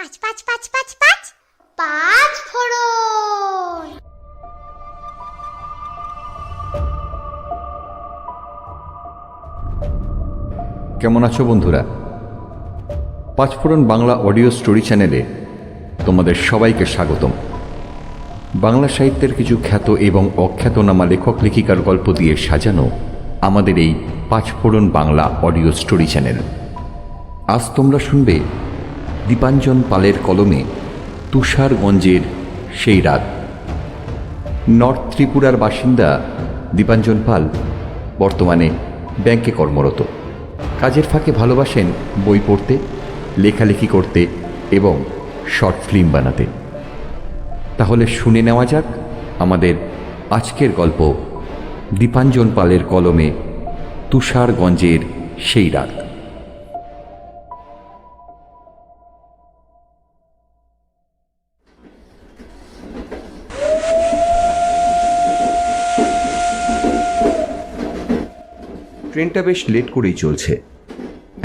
পাঁচ পাঁচ পাঁচ পাঁচ পাঁচ পাঁচ ফোড়ন। কেমন আছো বন্ধুরা? পাঁচফোড়ন বাংলা অডিও স্টোরি চ্যানেলে তোমাদের সবাইকে স্বাগতম। বাংলা সাহিত্যের কিছু খ্যাত এবং অখ্যাতনামা লেখক লেখিকার গল্প দিয়ে সাজানো আমাদের এই Panchphoron Bangla audio story channel. আজ তোমরা শুনবে দীপাঞ্জন পালের কলমে তুষারগঞ্জের সেই রাত। নর্থ ত্রিপুরার বাসিন্দা দীপাঞ্জন পাল বর্তমানে ব্যাংকে কর্মরত। কাজের ফাঁকে ভালোবাসেন বই পড়তে, লেখালেখি করতে এবং শর্ট ফিল্ম বানাতে। তাহলে শুনে নেওয়া যাক আমাদের আজকের গল্প দীপাঞ্জন পালের কলমে তুষারগঞ্জের সেই রাত। ট্রেনটা বেশ লেট করেই চলছে।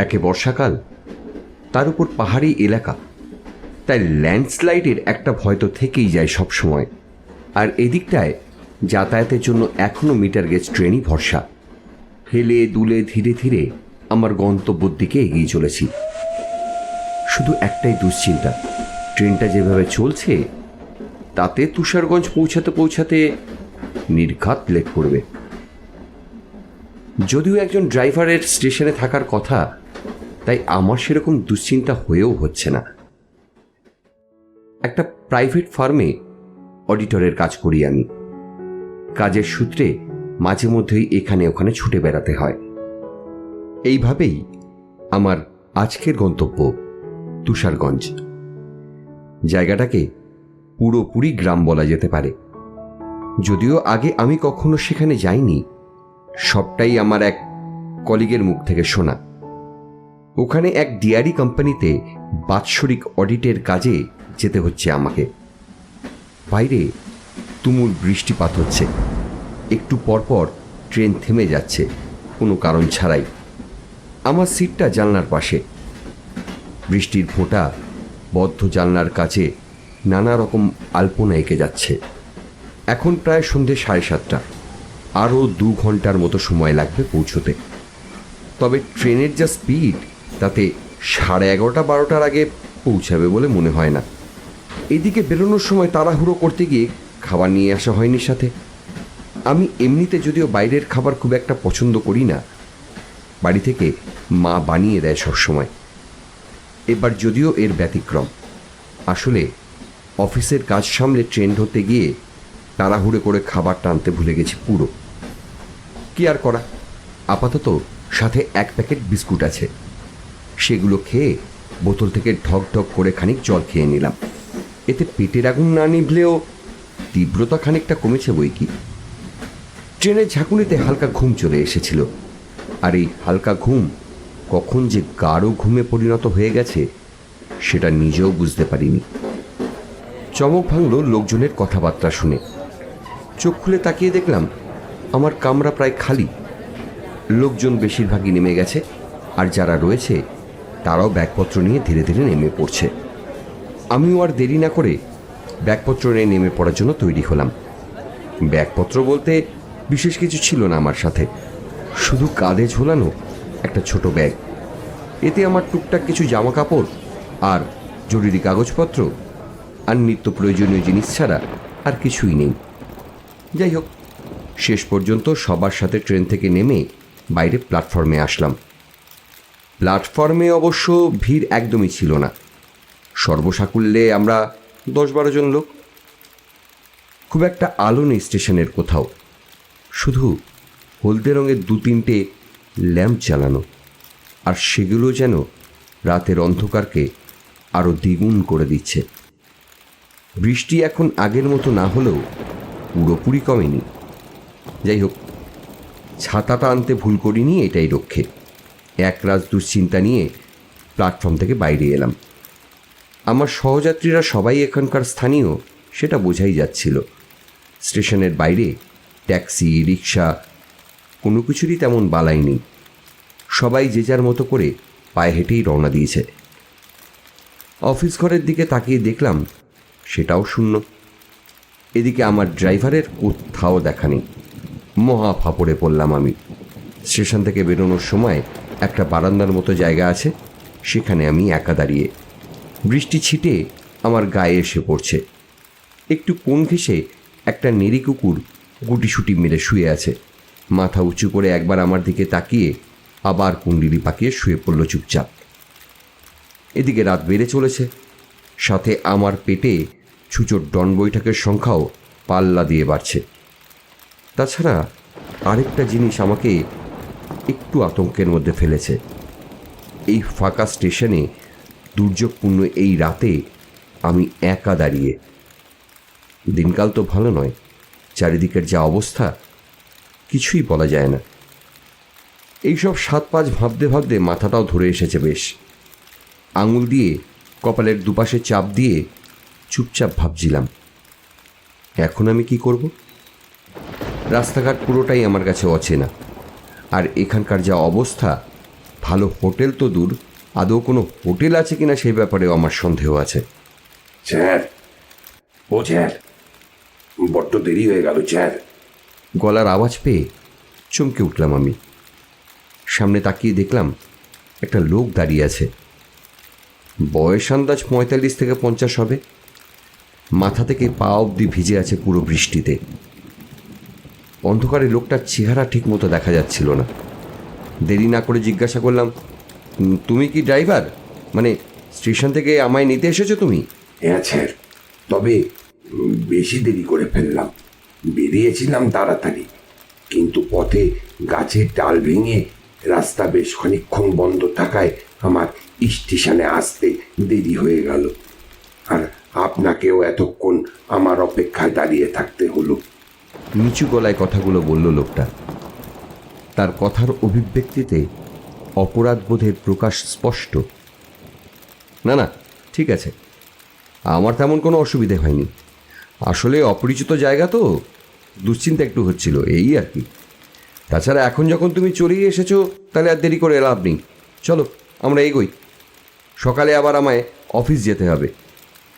একে বর্ষাকাল, তার উপর পাহাড়ি এলাকা। তাই ল্যান্ডস্লাইডের একটা ভয় তো থেকেই যায় সব সময় আর এদিকটায় যাতায়াতের জন্য এখনও মিটার গেজ ট্রেনই ভরসা। হেলে দুলে ধীরে ধীরে আমার গন্তব্যর দিকে এগিয়ে চলেছি। শুধু একটাই দুশ্চিন্তা, ট্রেনটা যেভাবে চলছে, তাতে তুষারগঞ্জ পৌঁছাতে পৌঁছাতে নির্ঘাত লেট করবে। যদিও একজন ড্রাইভারের স্টেশনে থাকার কথা, তাই আমার সেরকম দুশ্চিন্তা হয়েও হচ্ছে না। একটা প্রাইভেট ফার্মে অডিটরের কাজ করি আমি। কাজের সূত্রে মাঝে মধ্যেই এখানে ওখানে ছুটে বেড়াতে হয়। এইভাবেই আমার আজকের গন্তব্য তুষারগঞ্জ। জায়গাটাকে পুরোপুরি গ্রাম বলা যেতে পারে। যদিও আগে আমি কখনো সেখানে যাইনি সবটাই আমার এক কলিগের মুখ থেকে শোনা। ওখানে এক ডিয়ারি কোম্পানিতে বাৎসরিক অডিটের কাজে যেতে হচ্ছে আমাকে। বাইরে তুমুল বৃষ্টিপাত হচ্ছে। একটু পরপর ট্রেন থেমে যাচ্ছে, কোনো কারণ ছাড়াই। আমার সিটটা জানলার পাশে। বৃষ্টির ফোঁটা বদ্ধ জানলার কাছে নানা রকম আলপনা এঁকে যাচ্ছে। এখন প্রায় সন্ধে সাড়ে সাতটা। আরও দু ঘণ্টার মতো সময় লাগবে পৌঁছতে। তবে ট্রেনের যা স্পিড, তাতে সাড়ে এগারোটা বারোটার আগে পৌঁছাবে বলে মনে হয় না। এদিকে বেরোনোর সময় তাড়াহুড়ো করতে গিয়ে খাবার নিয়ে আসা হয়নি সাথে। আমি এমনিতে যদিও বাইরের খাবার খুব একটা পছন্দ করি না, বাড়ি থেকে মা বানিয়ে দেয় সবসময় এবার যদিও এর ব্যতিক্রম। আসলে অফিসের কাজ সামলে ট্রেন ধরতে গিয়ে তাড়াহুড়ো করে খাবার টানতে ভুলে গেছি পুরো। কি আর করা? আপাতত সাথে এক প্যাকেট বিস্কুট আছে। সেগুলো খেয়ে বোতল থেকে ঢক ঢক করে খানিক জল খেয়ে নিলাম। এতে পেটের আগুন না নিভলেও তীব্রতা খানিকটা কমেছে বই কি। ট্রেনের ঝাঁকুনিতে হালকা ঘুম চলে এসেছিল। আর এই হালকা ঘুম কখন যে গাঢ় ঘুমে পরিণত হয়ে গেছে, সেটা নিজেও বুঝতে পারিনি। চমক ভাঙল লোকজনের কথাবার্তা শুনে। চোখ খুলে তাকিয়ে দেখলাম আমার কামরা প্রায় খালি। লোকজন বেশিরভাগই নেমে গেছে, আর যারা রয়েছে, তারাও ব্যাগপত্র নিয়ে ধীরে ধীরে নেমে পড়ছে। আমিও আর দেরি না করে ব্যাগপত্র নিয়ে নেমে পড়ার জন্য তৈরি হলাম। ব্যাগপত্র বলতে বিশেষ কিছু ছিল না আমার সাথে। শুধু কাঁধে ঝোলানো একটা ছোট ব্যাগ। এতে আমার টুকটাক কিছু জামা কাপড় আর জরুরি কাগজপত্র আর নিত্য প্রয়োজনীয় জিনিস ছাড়া আর কিছুই নেই। যাই হোক শেষ পর্যন্ত সবার সাথে ট্রেন থেকে নেমে বাইরে প্ল্যাটফর্মে আসলাম। প্ল্যাটফর্মে অবশ্য ভিড় একদমই ছিল না। সর্বসাকুল্যে আমরা দশ বারো জন লোক। খুব একটা আলো নেই স্টেশনের কোথাও। শুধু হলদে রঙের দু তিনটে ল্যাম্প চালানো আর সেগুলো যেন রাতের অন্ধকারকে আরও দ্বিগুণ করে দিচ্ছে। বৃষ্টি এখন আগের মতো না হলেও পুরোপুরি কমেনি। যাই হোক ছাতাটা আনতে ভুল করিনি, এটাই রক্ষে। এক রাত দুশ্চিন্তা নিয়ে প্ল্যাটফর্ম থেকে বাইরে এলাম। আমার সহযাত্রীরা সবাই এখানকার স্থানীয়, সেটা বোঝাই যাচ্ছিল। স্টেশনের বাইরে ট্যাক্সি রিক্সা কোনো কিছুরই তেমন বালাই নেই। সবাই যে যার মতো করে পায়ে হেঁটেই রওনা দিয়েছে। অফিস ঘরের দিকে তাকিয়ে দেখলাম সেটাও শূন্য। এদিকে আমার ড্রাইভারের কোথাও দেখা নেই। মহা ফাপড়ে পড়লাম আমি। স্টেশন থেকে বেরোনোর সময় একটা বারান্দার মতো জায়গা আছে, সেখানে আমি একা দাঁড়িয়ে। বৃষ্টি ছিটে আমার গায়ে এসে পড়ছে। একটু কোন ঘেসে একটা নেড়ি কুকুর গুটিসুটি মেরে শুয়ে আছে। মাথা উঁচু করে একবার আমার দিকে তাকিয়ে আবার কুণ্ডলি পাকিয়ে শুয়ে পড়ল চুপচাপ। এদিকে রাত বেড়ে চলেছে। সাথে আমার পেটে ছুচোর ডন বৈঠকের সংখ্যাও পাল্লা দিয়ে বাড়ছে। তাছাড়া আরেকটা জিনিস আমাকে একটু আতঙ্কের মধ্যে ফেলেছে। এই ফাঁকা স্টেশনে দুর্যোগপূর্ণ এই রাতে আমি একা দাঁড়িয়ে। দিনকাল তো ভালো নয়, চারিদিকের যা অবস্থা কিছুই বলা যায় না। এইসব সাত পাঁচ ভাবতে ভাবতে মাথাটাও ধরে এসেছে বেশ। আঙুল দিয়ে, কপালের দুপাশে চাপ দিয়ে চুপচাপ ভাবছিলাম, এখন আমি কি করব? রাস্তাঘাট পুরোটাই আমার কাছে অচেনা। আর এখানকার যা অবস্থা ভালো হোটেল তো দূর আদৌ কোনো হোটেল আছে কিনা সেই ব্যাপারেও আমার সন্দেহ আছে। স্যার ও স্যার বড্ড দেরি হয়ে গেল স্যার। গলার আওয়াজ পেয়ে চমকে উঠলাম আমি। সামনে তাকিয়ে দেখলাম একটা লোক দাঁড়িয়ে আছে। বয়স আন্দাজ পঁয়তাল্লিশ থেকে পঞ্চাশ হবে। মাথা থেকে পা অবধি ভিজে আছে পুরো বৃষ্টিতে। অন্ধকারে লোকটার চেহারা ঠিক মতো দেখা যাচ্ছিল না। দেরি না করে জিজ্ঞাসা করলাম তুমি কি ড্রাইভার? মানে স্টেশন থেকে আমায় নিতে এসেছ তুমি? হ্যাঁ স্যার। তবে বেশি দেরি করে ফেললাম। বেরিয়েছিলাম তাড়াতাড়ি। কিন্তু পথে গাছের ডাল ভেঙে রাস্তা বেশ খানিক্ষণ বন্ধ থাকায় আমার স্টেশনে আসতে দেরি হয়ে গেল। আর আপনাকেও এতক্ষণ আমার অপেক্ষায় দাঁড়িয়ে থাকতে হলো। নিচু গলায় কথাগুলো বলল লোকটা। তার কথার অভিব্যক্তিতে অপরাধবোধের প্রকাশ স্পষ্ট। না না, ঠিক আছে। আমার তেমন কোনো অসুবিধে হয়নি। আসলে অপরিচিত জায়গা তো, দুশ্চিন্তা একটু হচ্ছিল, এই আর কি। তাছাড়া এখন যখন তুমি চলেই এসেছ, তাহলে আর দেরি করে লাভ নেই। চলো, আমরা এগোই। সকালে আবার আমায় অফিস যেতে হবে।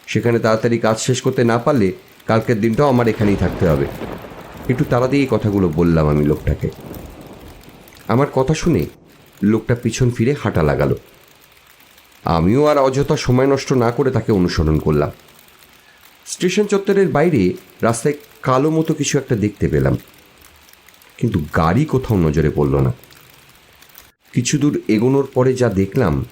সেখানে তাড়াতাড়ি কাজ শেষ করতে না পারলে কালকের দিনটাও আমার এখানেই থাকতে হবে। একটু তাড়া দিয়ে কথাগুলো বললাম আমি লোকটাকে। আমার কথা শুনে লোকটা পিছন ফিরে হাঁটা লাগালো। আমিও আর অযথা সময় নষ্ট না করে তাকে অনুসরণ করলাম। স্টেশন চত্বরের বাইরে রাস্তায় কালো মতো কিছু একটা দেখতে পেলাম। কিন্তু গাড়ি কোথাও নজরে পড়ল না। কিছু দূর এগোনোর পরে যা দেখলাম,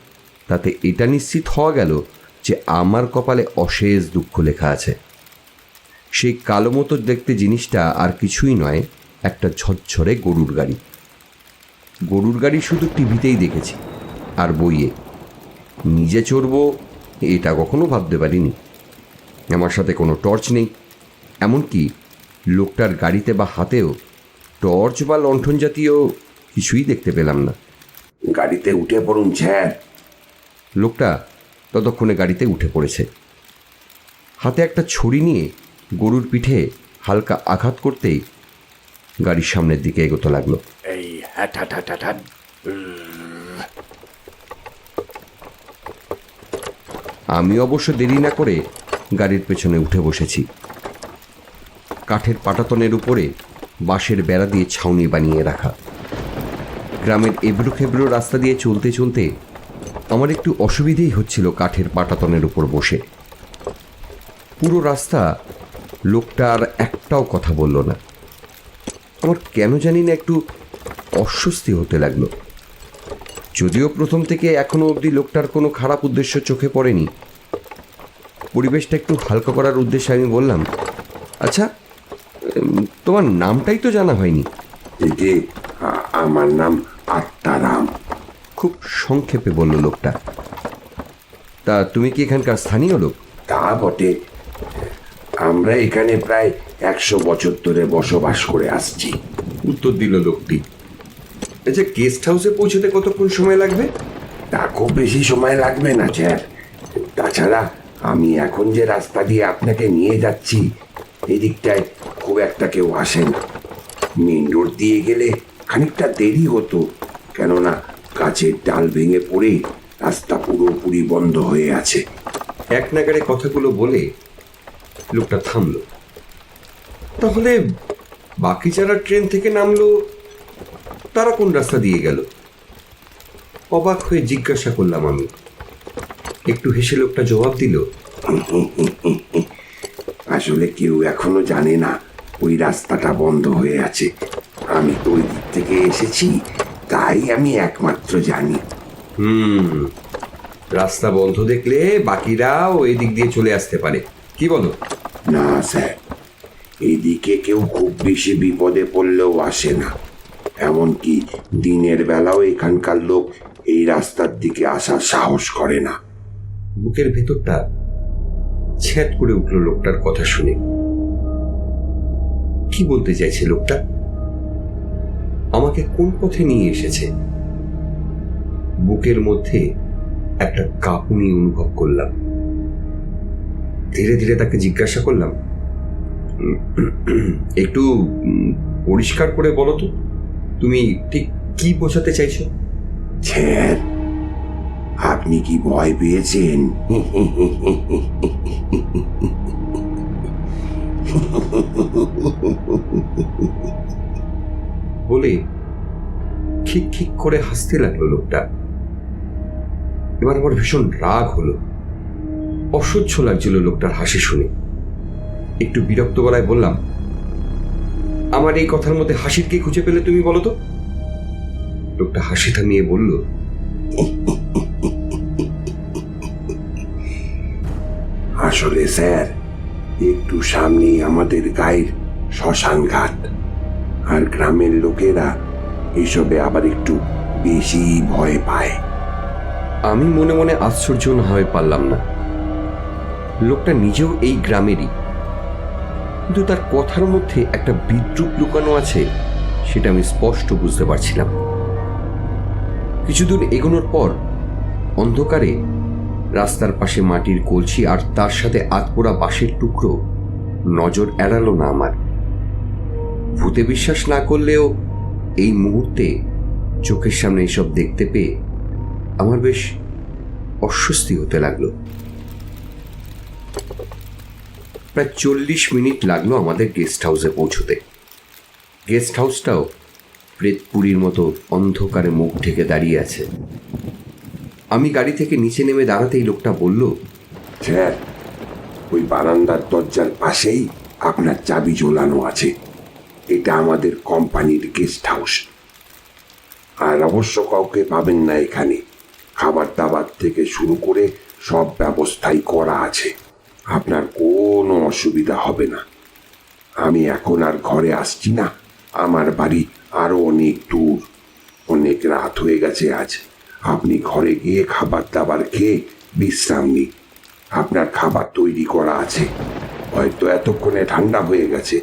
তাতে এটা নিশ্চিত হওয়া গেল যে আমার কপালে অশেষ দুঃখ লেখা আছে। সেই কালো মতো দেখতে জিনিসটা আর কিছুই নয় একটা ঝরঝরে গরুর গাড়ি। গরুর গাড়ি শুধু টিভিতেই দেখেছি আর বইয়ে। নিজে চড়বো এটা কখনো ভাবতে পারিনি। আমার সাথে কোনো টর্চ নেই এমনকি লোকটার গাড়িতে বা হাতেও টর্চ বা লণ্ঠন জাতীয় কিছুই দেখতে পেলাম না। গাড়িতে উঠে পড়ুন স্যার লোকটা ততক্ষণে গাড়িতে উঠে পড়েছে। হাতে একটা ছড়ি নিয়ে গরুর পিঠে হালকা আঘাত করতেই গাড়ির সামনের দিকে এগোতে লাগল। এই আমি অবশ্য দেরি না করে গাড়ির পেছনে উঠে বসেছি। কাঠের পাটাতনের উপরে বাঁশের বেড়া দিয়ে ছাউনি বানিয়ে রাখা। গ্রামের এবড়ো খেবড়ো রাস্তা দিয়ে চলতে চলতে আমার একটু অসুবিধেই হচ্ছিল কাঠের পাটাতনের উপর বসে। পুরো রাস্তা লোকটা আর একটাও কথা বলল না। আমার কেন জানি না একটু অস্বস্তি হতে লাগল। যদিও প্রথম থেকে এখনও অবধি লোকটার কোনো খারাপ উদ্দেশ্য চোখে পড়েনি। পরিবেশটা একটু হালকা করার উদ্দেশ্যে আমি বললাম আচ্ছা তোমার নামটাই তো জানা হয়নি। যে আমার নাম আত্মারাম। খুব সংক্ষেপে বলল লোকটা তা তুমি কি এখানকার স্থানীয় লোক? তা বটে। আমরা এখানে প্রায় একশো বছর ধরে বসবাস করে আসছি। উত্তর দিল লোকটি। আচ্ছা গেস্ট হাউসে পৌঁছতে কতক্ষণ সময় লাগবে? তা খুব বেশি সময় লাগবে না স্যার। তাছাড়া আমি এখন যে রাস্তা দিয়ে আপনাকে নিয়ে যাচ্ছি এদিকটায় খুব একটা কেউ আসে না। মেন রোড দিয়ে গেলে খানিকটা দেরি হতো কেননা গাছের ডাল ভেঙে পড়ে রাস্তা পুরোপুরি বন্ধ হয়ে আছে। এক নাগারে কথাগুলো বলে লোকটা থামলো। তাহলে বাকি যারা ট্রেন থেকে নামলো তারা কোন রাস্তা দিয়ে গেল? অবাক হয়ে জিজ্ঞাসা করলাম আমি। একটু হেসে লোকটা জবাব দিল আসলে কেউ এখনও জানে না ওই রাস্তাটা বন্ধ হয়ে আছে। আমি তো ওই দিক থেকে এসেছি তাই আমি একমাত্র জানি। হুম রাস্তা বন্ধ দেখলে বাকিরাও এই দিক দিয়ে চলে আসতে পারে। কি বলো? না স্যার এদিকে কেউ খুব বেশি বিপদে পড়লেও আসে না। এমনকি দিনের বেলাও এখানকার লোক এই রাস্তার দিকে আসার সাহস করে না। বুকের ভেতরটা ছ্যাদ করে উঠল লোকটার কথা শুনে। কি বলতে চাইছে লোকটা? আমাকে কোন পথে নিয়ে এসেছে? বুকের মধ্যে একটা কাঁপুনি অনুভব করলাম। ধীরে ধীরে তাকে জিজ্ঞাসা করলাম একটু পরিষ্কার করে বলো তো তুমি ঠিক কি বোঝাতে চাইছো? আপনি কি ভয় পেয়েছেন? বলে খিক খিক করে হাসতে লাগল লোকটা। এবার আমার ভীষণ রাগ হলো। অসহ্য লাগছিল লোকটার হাসি শুনে। একটু বিরক্ত গলায় বললাম আমার এই কথার মধ্যে হাসির কি খুঁজে পেলে তুমি বলো তো? লোকটা হাসি থামিয়ে বলল আসলে স্যার একটু সামনেই আমাদের গায়ের শ্মশান ঘাট আর গ্রামের লোকেরা এসবে আবার একটু বেশি ভয় পায়। আমি মনে মনে আশ্চর্য না হয়ে পারলাম না। লোকটা নিজেও এই গ্রামেরই। কিন্তু তার কথার মধ্যে একটা বিদ্রুপ লুকানো আছে, সেটা আমি স্পষ্ট বুঝতে পারছিলাম। কিছুদূর এগোনোর পর অন্ধকারে রাস্তার পাশে মাটির কলসি আর তার সাথে আতপোড়া বাঁশের টুকরো নজর এড়ালো না আমার। ভূতে বিশ্বাস না করলেও এই মুহূর্তে চোখের সামনে এসব দেখতে পেয়ে আমার বেশ অস্বস্তি হতে লাগল। প্রায় চল্লিশ মিনিট লাগল আমাদের গেস্ট হাউসে পৌঁছতে। গেস্ট হাউসটাও প্রেতপুরীর মতো অন্ধকারে মুখ ঢেকে দাঁড়িয়ে আছে। আমি গাড়ি থেকে নিচে নেমে দাঁড়াতেই লোকটা বলল, স্যার, ওই বারান্দার দরজার পাশেই আপনার চাবি ঝোলানো আছে। এটা আমাদের কোম্পানির গেস্ট হাউস আর অবশ্য কাউকে পাবেন না এখানে। খাবার দাবার থেকে শুরু করে সব ব্যবস্থাই করা আছে। আপনার কোনো অসুবিধা হবে না। আমি এখন আর ঘরে আসছি না। আমার বাড়ি আরও অনেক দূর। অনেক রাত হয়ে গেছে আজ। আপনি ঘরে গিয়ে খাবার দাবার খেয়ে বিশ্রাম নিন। আপনার খাবার তৈরি করা আছে। হয়তো এতক্ষণে ঠান্ডা হয়ে গেছে।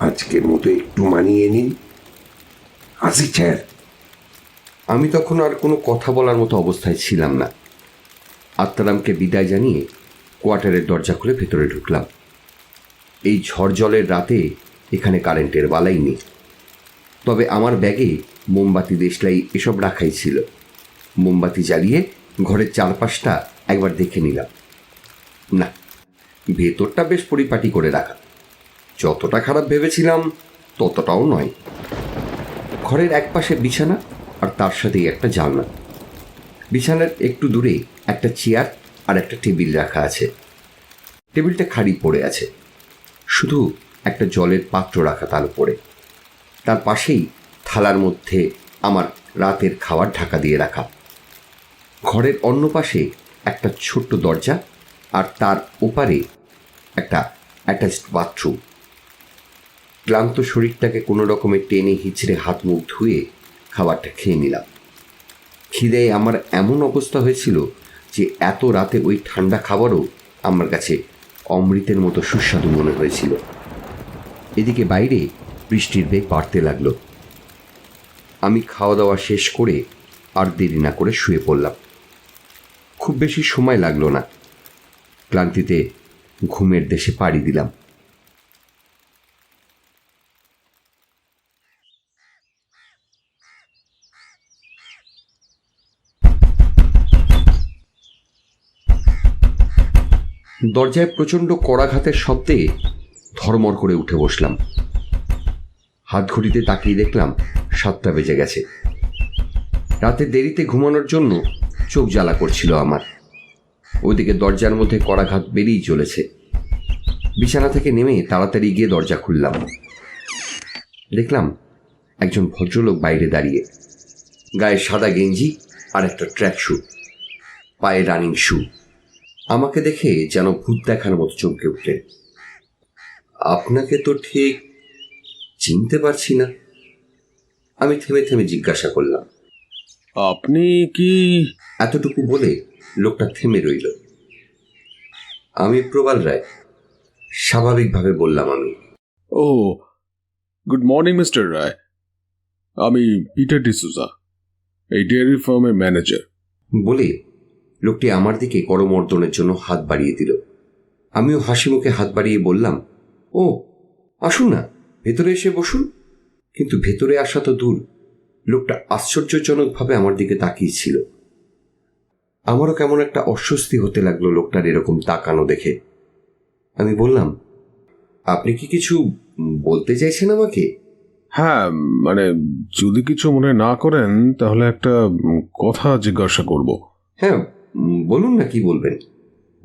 আজকের মতো একটু মানিয়ে নিন। আসি, স্যার। আমি তখন আর কোনো কথা বলার মতো অবস্থায় ছিলাম না। আত্মারামকে বিদায় জানিয়ে কোয়ার্টারের দরজা খুলে ভেতরে ঢুকলাম। এই ঝড় জলের রাতে এখানে কারেন্টের বালাই নেই। তবে আমার ব্যাগে মোমবাতি, দেশলাই এসব রাখাই ছিল। মোমবাতি জ্বালিয়ে ঘরের চারপাশটা একবার দেখে নিলাম। না, ভেতরটা বেশ পরিপাটি করে রাখা। যতটা খারাপ ভেবেছিলাম, ততটাও নয়। ঘরের একপাশে বিছানা আর তার সাথেই একটা জানলা। বিছানার একটু দূরে একটা চেয়ার আর একটা টেবিল রাখা আছে। টেবিলটা খালি পড়ে আছে। শুধু একটা জলের পাত্র রাখা তার উপরে। তার পাশেই থালার মধ্যে আমার রাতের খাবার ঢাকা দিয়ে রাখা। ঘরের অন্য পাশে একটা ছোট্ট দরজা আর তার ওপারে একটা অ্যাটাচড বাথরুম ক্লান্ত শরীরটাকে কোনো রকমে টেনে হিচড়ে হাত মুখ ধুয়ে খাবারটা খেয়ে নিলাম। খিদেয় আমার এমন অবস্থা হয়েছিল যে এত রাতে ওই ঠান্ডা খাবারও আমার কাছে অমৃতের মতো সুস্বাদু মনে হয়েছিল। এদিকে বাইরে বৃষ্টির বেগ বাড়তে লাগল। আমি খাওয়া দাওয়া শেষ করে আর দেরি না করে শুয়ে পড়লাম। খুব বেশি সময় লাগল না। ক্লান্তিতে ঘুমের দেশে পাড়ি দিলাম। দরজায় প্রচণ্ড কড়াঘাতের শব্দে ধর্মর করে উঠে বসলাম। হাত ঘড়িতে তাকিয়ে দেখলাম সাতটা বেজে গেছে। রাতে দেরিতে ঘুমানোর জন্য চোখ জ্বালা করছিল আমার। ওইদিকে দরজার মধ্যে কড়াঘাত বেরিয়ে চলেছে। বিছানা থেকে নেমে তাড়াতাড়ি গিয়ে দরজা খুললাম। দেখলাম একজন ভদ্রলোক বাইরে দাঁড়িয়ে। গায়ে সাদা গেঞ্জি আর একটা ট্র্যাক শু, পায়ে রানিং শু। আমাকে দেখে যেন ভূত দেখার মতো চমকে উঠলেন আপনাকে তো ঠিক চিনতে পারছি না। আমি থেমে থেমে জিজ্ঞাসা করলাম। আপনি কি এতটুকু বলে লোকটা থেমে রইল। আমি প্রবাল রায় স্বাভাবিকভাবে বললাম আমি। ও গুড মর্নিং মিস্টার রায়। আমি পিটার ডিসুজা এই ডেয়ারি ফার্মের ম্যানেজার। বলে লোকটি আমার দিকে করমর্দনের জন্য হাত বাড়িয়ে দিল। আমিও হাসি মুখে হাত বাড়িয়ে বললাম ও আসুন না ভেতরে এসে বসুন। কিন্তু ভেতরে আসা তো দূর। লোকটা আশ্চর্যজনকভাবে আমার দিকে তাকিয়েছিল আমারও কেমন একটা অস্বস্তি হতে লাগল লোকটার এরকম তাকানো দেখে। আমি বললাম আপনি কি কিছু বলতে চাইছেন আমাকে? হ্যাঁ মানে যদি কিছু মনে না করেন তাহলে একটা কথা জিজ্ঞাসা করব। হ্যাঁ বলুন না কি বলবেন?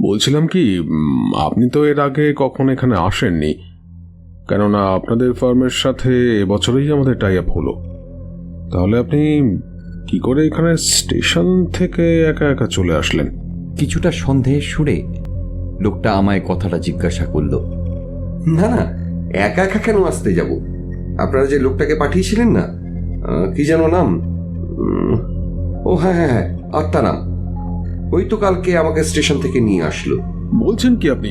বলছিলাম কি আপনি তো এর আগে কখন এখানে আসেননি। কেননা আপনাদের ফার্মের সাথে এবছরেই আমাদের টাই আপ হলো। তাহলে আপনি কি করে এখানে স্টেশন থেকে একা একা চলে আসলেন? কিছুটা সন্দেহের সুরে লোকটা আমায় কথাটা জিজ্ঞাসা করল না না একা একা কেন আসতে যাব? আপনারা যে লোকটাকে পাঠিয়েছিলেন না কি যেন নাম? ও হ্যাঁ হ্যাঁ হ্যাঁ আত্মারাম ওই তো কালকে আমাকে স্টেশন থেকে নিয়ে আসলো। বলছেন কি আপনি?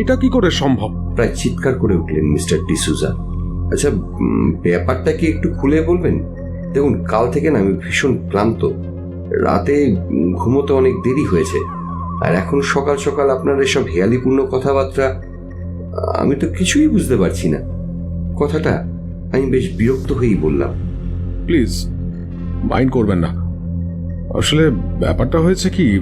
এটা কি করে সম্ভব? প্রায় চিৎকার করে উঠলেন মিস্টার ডিসুজা। আচ্ছা ব্যাপারটা কি একটু খুলে বলবেন? দেখুন কাল থেকে না আমি ভীষণ ক্লান্ত। রাতে ঘুমোতে অনেক দেরি হয়েছে। আর এখন সকাল সকাল আপনার এসব হেয়ালিপূর্ণ কথাবার্তা আমি তো কিছুই বুঝতে পারছি না। কথাটা আমি বেশ বিরক্ত হয়েই বললাম। প্লিজ মাইন্ড করবেন না। আসলে ব্যাপারটা হয়েছে কি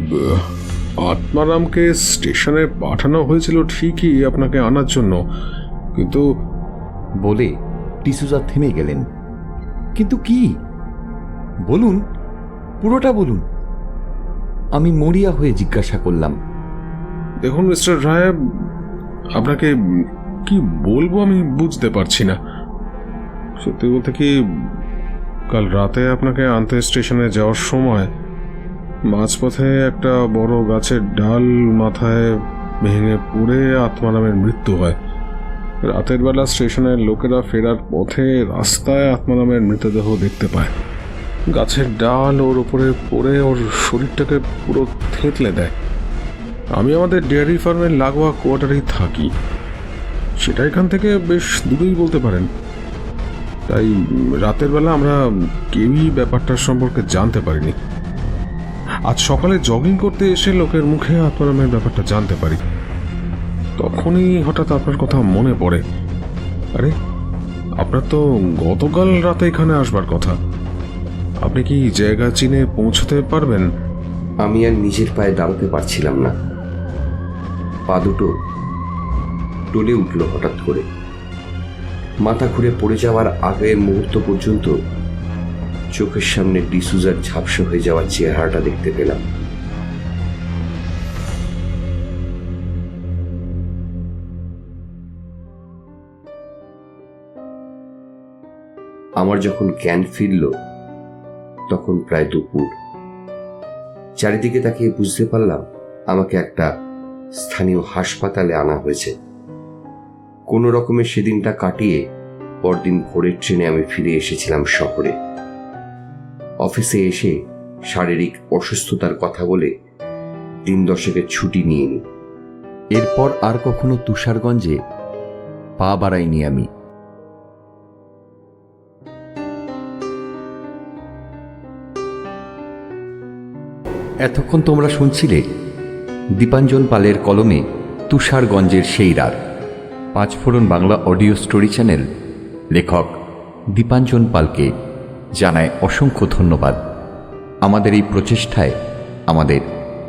আত্মারামকে স্টেশনে পাঠানো হয়েছিল ঠিকই আপনাকে আনার জন্য কিন্তু বলে টিসুজা থেমে গেলেন। কিন্তু কি? বলুন পুরোটা বলুন। আমি মরিয়া হয়ে জিজ্ঞাসা করলাম। দেখুন মিস্টার রায় আপনাকে কি বলব আমি বুঝতে পারছি না। সত্যি বলতে কি কাল রাতে আপনাকে আনতে স্টেশনে যাওয়ার সময় মাঝপথে একটা বড় গাছের ডাল মাথায় ভেঙে পড়ে আত্মারামের মৃত্যু হয়। রাতের বেলা স্টেশনের লোকেরা ফেরার পথে রাস্তায় আত্মারামের মৃতদেহ দেখতে পায়। গাছের ডাল ওর উপরে পড়ে ওর শরীরটাকে পুরো থেতলে দেয়। আমি আমাদের ডেয়ারি ফার্মের লাগোয়া কোয়ার্টারেই থাকি। সেটা এখান থেকে বেশ দূরেই বলতে পারেন। তাই রাতের বেলা আমরা কেউই ব্যাপারটার সম্পর্কে জানতে পারিনি। আজ সকালে জগিং করতে এসে লোকের মুখে আত্মারামের ব্যাপারটা জানতে পারি। তখনই হঠাৎ আপনার কথা মনে পড়ে। আরে, আপনার তো গতকাল রাতে এখানে আসবার কথা। আপনি কি জায়গা চিনে পৌঁছতে পারবেন? আমি আর নিজের পায়ে দাঁড়াতে পারছিলাম না। পা দুটো টলে উঠল হঠাৎ করে। মাথা ঘুরে পড়ে যাওয়ার আগের মুহূর্ত পর্যন্ত চোখের সামনে ডিসুজার ঝাপসা হয়ে যাওয়ার চেহারাটা দেখতে পেলাম। আমার যখন জ্ঞান ফিরল, তখন প্রায় দুপুর। চারিদিকে তাকিয়ে বুঝতে পারলাম, আমাকে একটা স্থানীয় হাসপাতালে আনা হয়েছে। কোনো রকমে সেদিনটা কাটিয়ে পরদিন ভোরের ট্রেনে আমি ফিরে এসেছিলাম শহরে। অফিসে এসে শারীরিক অসুস্থতার কথা বলে দিন দশেকের ছুটি নিয়ে নিই এরপর আর কখনো তুষারগঞ্জে পা বাড়াইনি আমি। এতক্ষণ তোমরা শুনছিলে দীপাঞ্জন পালের কলমে তুষারগঞ্জের সেই রাত। Panchphoron Bangla audio story channel. লেখক দীপাঞ্জন পালকে জানায় অসংখ্য ধন্যবাদ। আমাদের এই প্রচেষ্টায় আমাদের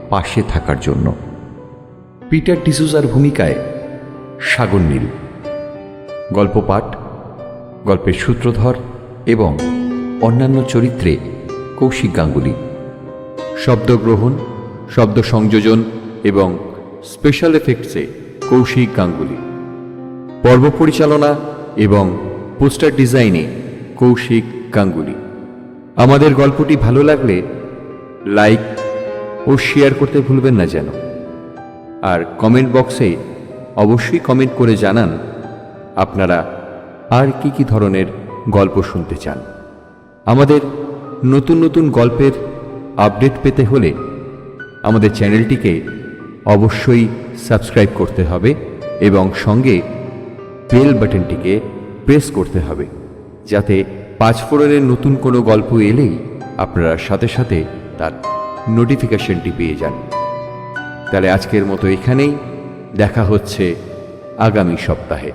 পাশে থাকার জন্য। পিটার ডিসুজার ভূমিকায় সাগর নীল। গল্প পাঠ, গল্পের সূত্রধর এবং অন্যান্য চরিত্রে কৌশিক গাঙ্গুলি। শব্দগ্রহণ শব্দ সংযোজন এবং স্পেশাল এফেক্টসে কৌশিক গাঙ্গুলি। পর্ব পরিচালনা এবং পোস্টার ডিজাইনে কৌশিক গাঙ্গুলি। আমাদের গল্পটি ভালো লাগলে লাইক ও শেয়ার করতে ভুলবেন না যেন। আর কমেন্ট বক্সে অবশ্যই কমেন্ট করে জানান আপনারা আর কি কি ধরনের গল্প শুনতে চান। আমাদের নতুন নতুন গল্পের আপডেট পেতে হলে আমাদের চ্যানেলটিকে অবশ্যই সাবস্ক্রাইব করতে হবে এবং সঙ্গে বেল বাটনটিকে প্রেস করতে হবে, যাতে পাঁচ ফোড়নের নতুন কোনো গল্প এলেই আপনারা সাথে সাথে তার নোটিফিকেশনটি পেয়ে যান। তাহলে আজকের মতো এখানেই, দেখা হচ্ছে আগামী সপ্তাহে।